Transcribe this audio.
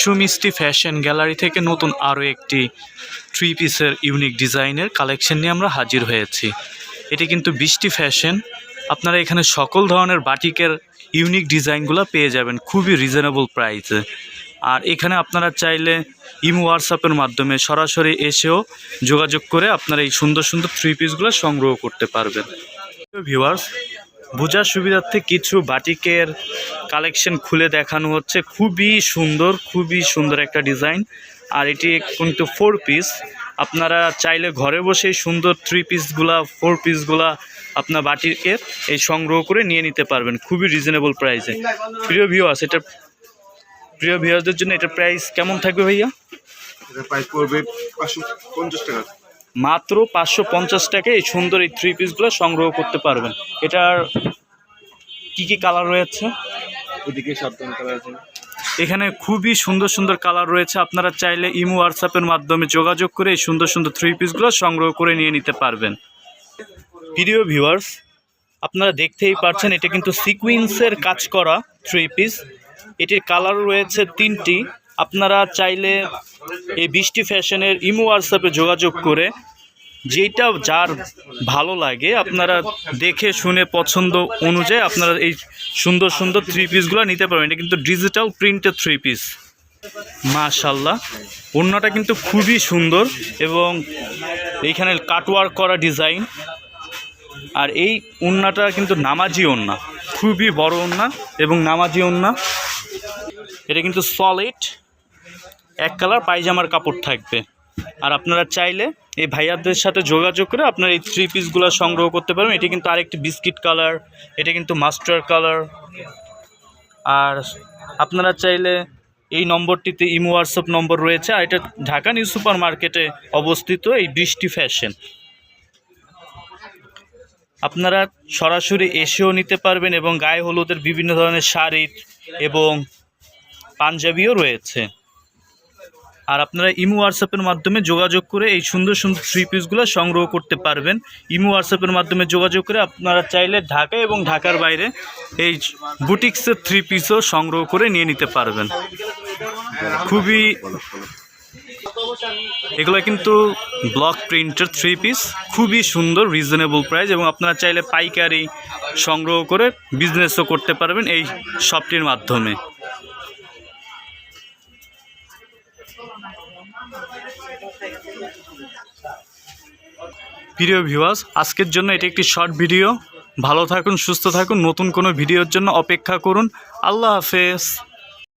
সুমিষ্টি fashion gallery থেকে নতুন আরও একটি থ্রি পিসের ইউনিক ডিজাইনের কালেকশন নিয়ে আমরা হাজির হয়েছি। এটি কিন্তু বৃষ্টি ফ্যাশন। আপনারা এখানে সকল ধরনের বাটিকের ইউনিক ডিজাইনগুলো পেয়ে যাবেন খুবই রিজনেবল প্রাইসে। আর এখানে আপনারা চাইলে ইমো হোয়াটসঅ্যাপের মাধ্যমে সরাসরি এসেও যোগাযোগ করে আপনারা এই সুন্দর সুন্দর থ্রি পিসগুলো সংগ্রহ করতে পারবেন। ভিউয়ার্স বোঝার সুবিধার্থে কিছু বাটিকের কালেকশন খুলে দেখানো হচ্ছে। খুবই সুন্দর খুবই সুন্দর একটা ডিজাইন। আর এটি কিন্তু ফোর পিস আপনারা চাইলে ঘরে বসে সুন্দর থ্রি পিসগুলা ফোর পিসগুলা আপনার বাটিকের এই সংগ্রহ করে নিয়ে নিতে পারবেন। খুবই রিজনেবল প্রাইসে প্রিয় ভিউয়ার্স এটা প্রিয় ভিউয়ারদের জন্য এটার প্রাইস কেমন থাকবে ভাইয়া? এটা প্রাইস পড়বে পাঁচশো পঞ্চাশ টাকা। মাত্র পাঁচশো পঞ্চাশ টাকায় এই সুন্দর এই থ্রি পিসগুলো সংগ্রহ করতে পারবেন। এটার কি কি কালার রয়েছে? ওদিকে সাবধান কালার আছে। এখানে খুবই সুন্দর সুন্দর কালার রয়েছে। আপনারা চাইলে ইমো হোয়াটসঅ্যাপের মাধ্যমে যোগাযোগ করে এই সুন্দর সুন্দর থ্রি পিসগুলো সংগ্রহ করে নিয়ে নিতে পারবেন। প্রিয় ভিউয়ার্স আপনারা দেখতেই পাচ্ছেন এটা কিন্তু সিকুইন্সের কাজ করা থ্রি পিস এটির কালার রয়েছে তিনটি। আপনারা চাইলে এই বৃষ্টি ফ্যাশনের ইমো হোয়াটসঅ্যাপে যোগাযোগ করে যেটা যার ভালো লাগে, আপনারা দেখে শুনে পছন্দ অনুযায়ী আপনারা এই সুন্দর সুন্দর থ্রি পিসগুলো নিতে পারবেন। এটা কিন্তু ডিজিটাল প্রিন্টের থ্রি পিস মাশাল্লাহ ওড়নাটা কিন্তু খুবই সুন্দর এবং এইখানে কাটওয়ার্ক করা ডিজাইন আর এই ওড়নাটা কিন্তু নামাজি ওড়না। খুবই বড় ওড়না এবং নামাজি ওড়না। এটা কিন্তু সলিড এক কালার পায়জামার কাপড় থাকবে। আর আপনারা চাইলে এই ভাইয়াদের সাথে যোগাযোগ করে আপনারা এই থ্রি পিসগুলো সংগ্রহ করতে পারবেন। এটি কিন্তু আরেকটি বিস্কিট কালার এটা কিন্তু মাস্টার কালার আর আপনারা চাইলে এই নম্বরটিতে ইমো হোয়াটসঅ্যাপ নম্বর রয়েছে। আর এটা ঢাকা নিউ সুপার মার্কেটে অবস্থিত এই বৃষ্টি ফ্যাশন আপনারা সরাসরি এসেও নিতে পারবেন এবং গায়ে হলুদের বিভিন্ন ধরনের শাড়ি এবং পাঞ্জাবিও রয়েছে। আর আপনারা ইমো হোয়াটসঅ্যাপের মাধ্যমে যোগাযোগ করে এই সুন্দর সুন্দর থ্রি পিসগুলো সংগ্রহ করতে পারবেন। ইমো হোয়াটসঅ্যাপের মাধ্যমে যোগাযোগ করে আপনারা চাইলে ঢাকা এবং ঢাকার বাইরে এই বুটিক্সের থ্রি পিসও সংগ্রহ করে নিয়ে নিতে পারবেন। খুবই এগুলো কিন্তু ব্লক প্রিন্টের থ্রি পিস খুবই সুন্দর রিজনেবল প্রাইস এবং আপনারা চাইলে পাইকারি সংগ্রহ করে বিজনেসও করতে পারবেন এই শপটির মাধ্যমে। প্রিয় ভিউয়ার্স আজকের জন্য এটি একটি শর্ট ভিডিও ভালো থাকুন, সুস্থ থাকুন। নতুন কোনো ভিডিওর জন্য অপেক্ষা করুন। আল্লাহ হাফেজ।